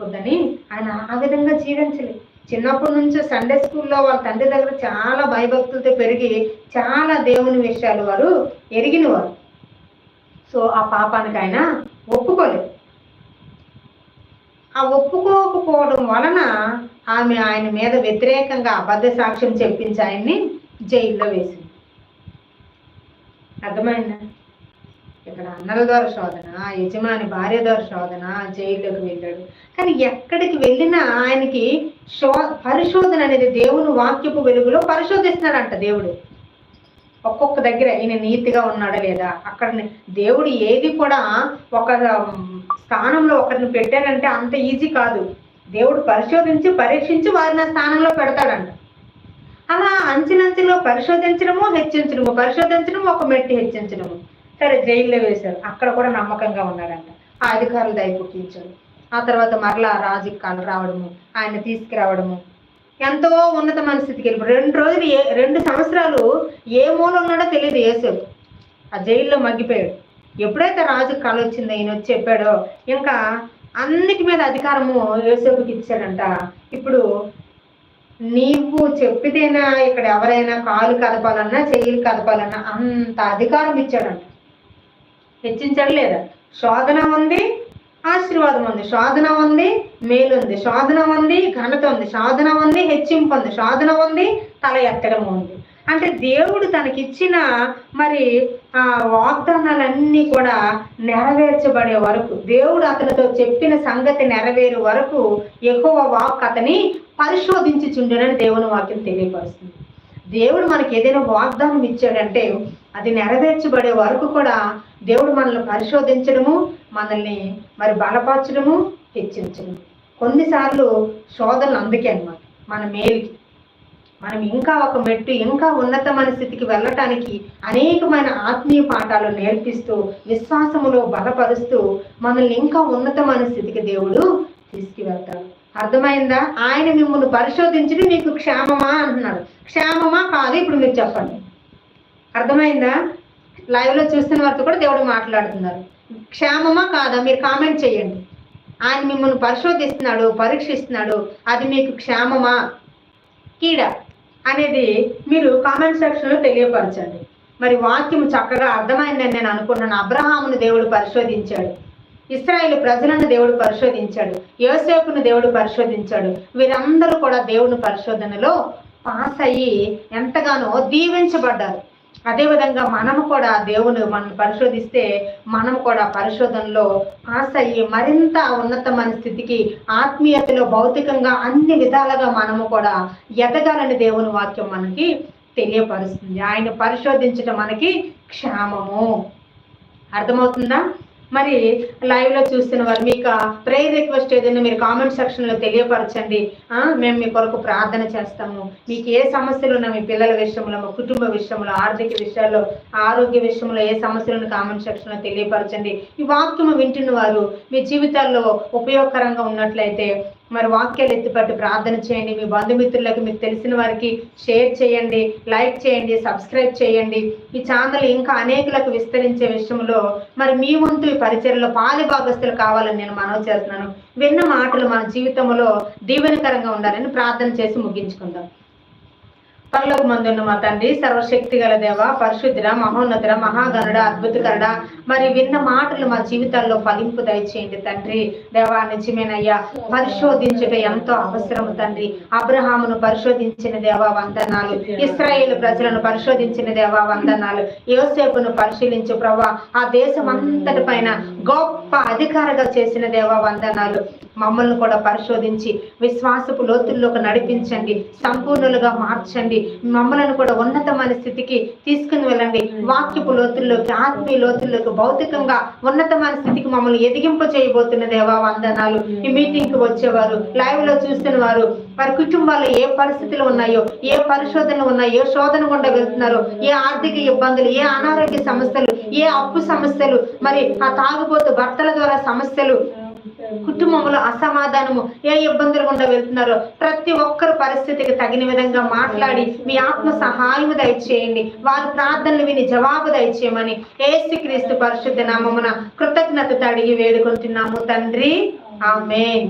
తెచ్చిపోద్దని ఆయన ఆ విధంగా జీవించలేదు చిన్నప్పటి నుంచి సండే స్కూల్లో వాళ్ళ తండ్రి దగ్గర చాలా భయభక్తులతో పెరిగి చాలా దేవుని విషయాలు వారు ఎరిగిన వారు సో ఆ పాపానికి ఆయన ఒప్పుకోలేదు. ఆ ఒప్పుకోకపోవడం వలన ఆమె ఆయన మీద వ్యతిరేకంగా అబద్ధ సాక్ష్యం చెప్పించి ఆయన్ని జైల్లో వేసింది. అర్థమైందా? ఇక్కడ అన్నల ద్వారా శోధన యజమాని భార్య ద్వారా శోధన జైల్లోకి వెళ్ళాడు. కానీ ఎక్కడికి వెళ్ళినా ఆయనకి శో పరిశోధన అనేది దేవుని వాక్యపు వెలుగులో పరిశోధిస్తున్నాడంట దేవుడు. ఒక్కొక్క దగ్గర ఈయన నీతిగా ఉన్నాడా లేదా? అక్కడ దేవుడు ఏది కూడా ఒక స్థానంలో ఒకరిని పెట్టాడంటే అంత ఈజీ కాదు. దేవుడు పరిశోధించి పరీక్షించి వారిని ఆ స్థానంలో పెడతాడంట. అలా అంచెలంచెలో పరిశోధించడము హెచ్చించడము పరిశోధించడము ఒక మెట్టి హెచ్చించడము. సరే జైల్లో వేశారు. అక్కడ కూడా నమ్మకంగా ఉన్నాడంట ఆ అధికారులు దయ పుట్టించారు. ఆ తర్వాత మరలా రాజుకి కాలు రావడము ఆయన తీసుకురావడము. ఎంతో ఉన్నతమైన స్థితికి వెళ్ళిపోయి రెండు రోజులు ఏ రెండు సంవత్సరాలు ఏ మూల ఉన్నాడో తెలియదు వేసాడు ఆ జైల్లో మగ్గిపోయాడు. ఎప్పుడైతే రాజు కళ వచ్చిందో ఈయన వచ్చి చెప్పాడో ఇంకా అన్నిటి మీద అధికారము యోసేపుకి ఇచ్చాడంట. ఇప్పుడు నీవు చెప్పితేనా ఇక్కడ ఎవరైనా కాలు కదపాలన్నా చెయ్యిలు కదపాలన్నా అంత అధికారం ఇచ్చాడంట. హెచ్చించాడు లేదా? శోధన ఉంది ఆశీర్వాదం ఉంది. శోధన ఉంది మేలు ఉంది. శోధన ఉంది ఘనత ఉంది. శోధన ఉంది హెచ్చింపు ఉంది. శోధన ఉంది తల ఎత్తడం ఉంది. అంటే దేవుడు తనకిచ్చిన మరి ఆ వాగ్దానాలన్నీ కూడా నెరవేర్చబడే వరకు దేవుడు అతనితో చెప్పిన సంగతి నెరవేరు వరకు ఎక్కువ వాక్ అతని పరిశోధించి చుండనని దేవుని వాక్యం తెలియపరుస్తుంది. దేవుడు మనకి ఏదైనా వాగ్దానం ఇచ్చాడంటే అది నెరవేర్చబడే వరకు కూడా దేవుడు మనల్ని పరిశోధించడము మనల్ని మరి బలపరచడము హెచ్చించడము కొన్నిసార్లు శోధనలు అందుకే అనమాట మన మేలుకి. మనం ఇంకా ఒక మెట్టు ఇంకా ఉన్నతమైన స్థితికి వెళ్ళటానికి అనేకమైన ఆత్మీయ పాఠాలు నేర్పిస్తూ విశ్వాసములో బలపరుస్తూ మనల్ని ఇంకా ఉన్నతమైన స్థితికి దేవుడు తీసుకువెళ్తాడు. అర్థమైందా? ఆయన మిమ్మల్ని పరిశోధించడం మీకు క్షేమమా అంటున్నాడు. క్షేమమా కాదు ఇప్పుడు మీరు చెప్పండి. అర్థమైందా? లైవ్లో చూస్తున్న వారితో కూడా దేవుడు మాట్లాడుతున్నారు. క్షేమమా కాదా? మీరు కామెంట్ చేయండి. ఆయన మిమ్మల్ని పరిశోధిస్తున్నాడు పరీక్షిస్తున్నాడు. అది మీకు క్షేమమా? కీడ అనేది మీరు కామెంట్ సెక్షన్లో తెలియపరచండి. మరి వాక్యం చక్కగా అర్థమైందని నేను అనుకున్నాను. అబ్రహామును దేవుడు పరిశోధించాడు. ఇస్రాయేల్ ప్రజలను దేవుడు పరిశోధించాడు యోసేపును దేవుడు పరిశోధించాడు వీరందరూ కూడా దేవుని పరిశోధనలో పాస్ అయ్యి ఎంతగానో దీవించబడ్డారు. అదేవిధంగా మనము కూడా దేవుని మనం పరిశోధిస్తే మనం కూడా పరిశోధనలో పాస్ అయ్యి మరింత ఉన్నతమైన స్థితికి ఆత్మీయతలో భౌతికంగా అన్ని విధాలుగా మనము కూడా ఎదగాలని దేవుని వాక్యం మనకి తెలియపరుస్తుంది. ఆయన పరిశోధించడం మనకి క్షేమము. అర్థమవుతుందా? మరి లైవ్లో చూస్తున్న వారు మీకు ప్రేయర్ రిక్వెస్ట్ ఏదైనా మీరు కామెంట్ సెక్షన్లో తెలియపరచండి. ఆ, మేము మీ కొరకు ప్రార్థన చేస్తాము. మీకు ఏ సమస్యలు ఉన్నా మీ పిల్లల విషయంలో మా కుటుంబ విషయంలో ఆర్థిక విషయాల్లో ఆరోగ్య విషయంలో ఏ సమస్యలను కామెంట్ సెక్షన్లో తెలియపరచండి. ఈ వాక్యము వింటున్న వారు మీ జీవితాల్లో ఉపయోగకరంగా ఉన్నట్లయితే మరి వాక్యాలు ఎత్తిపట్టి ప్రార్థన చేయండి. మీ బంధుమిత్రులకు మీకు తెలిసిన వారికి షేర్ చేయండి లైక్ చేయండి సబ్స్క్రైబ్ చేయండి. ఈ ఛానల్ ఇంకా అనేకులకు విస్తరించే విషయంలో మరి మీ వంతు ఈ పరిచయలో పాలి భాగస్తులు కావాలని నేను మనవి చేస్తున్నాను. విన్న మాటలు మన జీవితంలో దీవెనకరంగా ఉండాలని ప్రార్థన చేసి ముగించుకుందాం. పరలోక మందున్న మా తండ్రి సర్వశక్తి గల దేవ పరిశుద్ధుల మహోన్నతుల మహాగణుడ అద్భుతకరుడ మరి విన్న మాటలు మా జీవితాల్లో ఫలింపు దయచేయండి తండ్రి. దేవా నిజమేనయ్యా. పరిశోధించుట ఎంతో అవసరము తండ్రి. అబ్రహామును పరిశోధించిన దేవా వందనాలు. ఇస్రాయేల్ ప్రజలను పరిశోధించిన దేవా వందనాలు. యోసేపును పరిశీలించు ప్రభా ఆ దేశం అంతటి పైన గొప్ప అధికారిగా చేసిన దేవా వందనాలు. మమ్మల్ని కూడా పరిశోధించి విశ్వాసపు లోతుల్లోకి నడిపించండి సంపూర్ణులుగా మార్చండి. మమ్మల్ని కూడా ఉన్నతమైన స్థితికి తీసుకుని వెళ్ళండి. వాక్యపు లోతుల్లోకి ఆత్మీయ లోతుల్లోకి భౌతికంగా ఉన్నతమైన స్థితికి మమ్మల్ని ఎదిగింప చేయబోతున్న దేవా వందనాలు. ఈ మీటింగ్కి వచ్చేవారు లైవ్లో చూస్తున్న వారు వారి కుటుంబాల్లో ఏ పరిస్థితులు ఉన్నాయో ఏ పరిశోధనలు ఉన్నాయో ఏ శోధన గుండా వెళ్తున్నారో ఏ ఆర్థిక ఇబ్బందులు ఏ అనారోగ్య సమస్యలు ఏ అప్పు సమస్యలు మరి ఆ తాగుబోతు భర్తల ద్వారా సమస్యలు కుటుంబంలో అసమాధానము ఏ ఇబ్బందులు గుండా వెళ్తున్నారో ప్రతి ఒక్కరు పరిస్థితికి తగిన విధంగా మాట్లాడి మీ ఆత్మ సహాయము దయచేయండి. వారి ప్రార్థనలు విని జవాబు దయచేయమని ఏసుక్రీస్తు పరిశుద్ధ నామమున కృతజ్ఞత అడిగి వేడుకుంటున్నాము తండ్రి. ఆమె